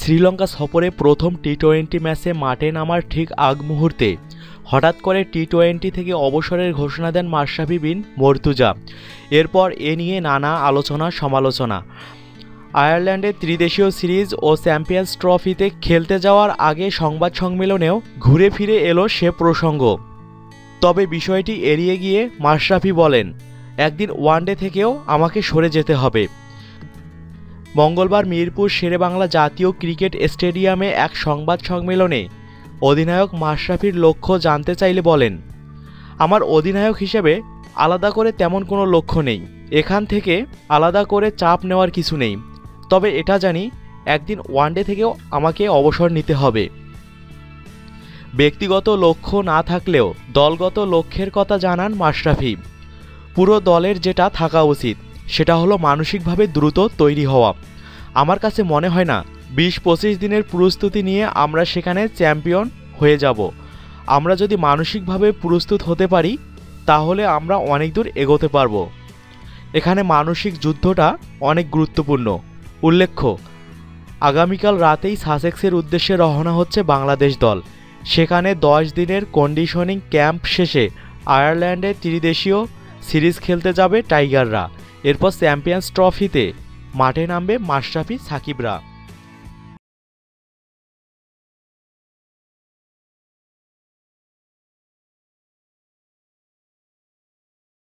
শ্রীলঙ্কা সফরে প্রথম T twenty ম্যাচে মাঠে নামার ঠিক আগ মুহূর্তে। হঠাৎ করে টি টোয়েন্টি থেকে অবসরের ঘোষণা দেন মাশরাফি বিন মর্তুজা। এরপর এ নিয়ে নানা আলোচনা, সমালোচনা। আয়ারল্যান্ডের ত্রিদেশীয় সিরিজ ও চ্যাম্পিয়ন্স ট্রফিতে খেলতে যাওয়ার আগে সংবাদ সম্মেলনেও ঘুরে ফিরে এলো সে প্রসঙ্গ। তবে বিষয়টি এড়িয়ে গিয়ে মাশরাফি বলেন, একদিন ওয়ানডে থেকেও আমাকে সরে যেতে হবে। মঙ্গলবার মিরপুর শেরেবাংলা জাতীয় ক্রিকেট স্টেডিয়ামে এক সংবাদ সম্মেলনে অধিনায়ক মাশরাফির লক্ষ্য জানতে চাইলে বলেন, আমার অধিনায়ক হিসেবে আলাদা করে তেমন কোনো লক্ষ্য নেই। এখান থেকে আলাদা করে চাপ নেওয়ার কিছু নেই। তবে এটা জানি একদিন ওয়ানডে থেকেও আমাকে অবসর নিতে হবে। ব্যক্তিগত লক্ষ্য না থাকলেও দলগত লক্ষ্যের কথা জানান মাশরাফি। পুরো দলের যেটা থাকা উচিত। সেটা হলো মানসিকভাবে দ্রুত তৈরি হওয়া। আমার কাছে মনে হয় না, বিশ পঁচিশ দিনের প্রস্তুতি নিয়ে আমরা সেখানে চ্যাম্পিয়ন হয়ে যাব। আমরা যদি মানসিকভাবে প্রস্তুত হতে পারি, তাহলে আমরা অনেক দূর এগোতে পারব। এখানে মানসিক যুদ্ধটা অনেক গুরুত্বপূর্ণ। উল্লেখ্য, আগামীকাল রাতেই সাসেক্সের উদ্দেশ্যে রওনা হচ্ছে বাংলাদেশ দল। সেখানে দশ দিনের কন্ডিশনিং ক্যাম্প শেষে আয়ারল্যান্ডে ত্রিদেশীয় সিরিজ খেলতে যাবে টাইগাররা। এরপর চ্যাম্পিয়ন্স ট্রফিতে মাঠে নামবে মাশরাফি সাকিবরা।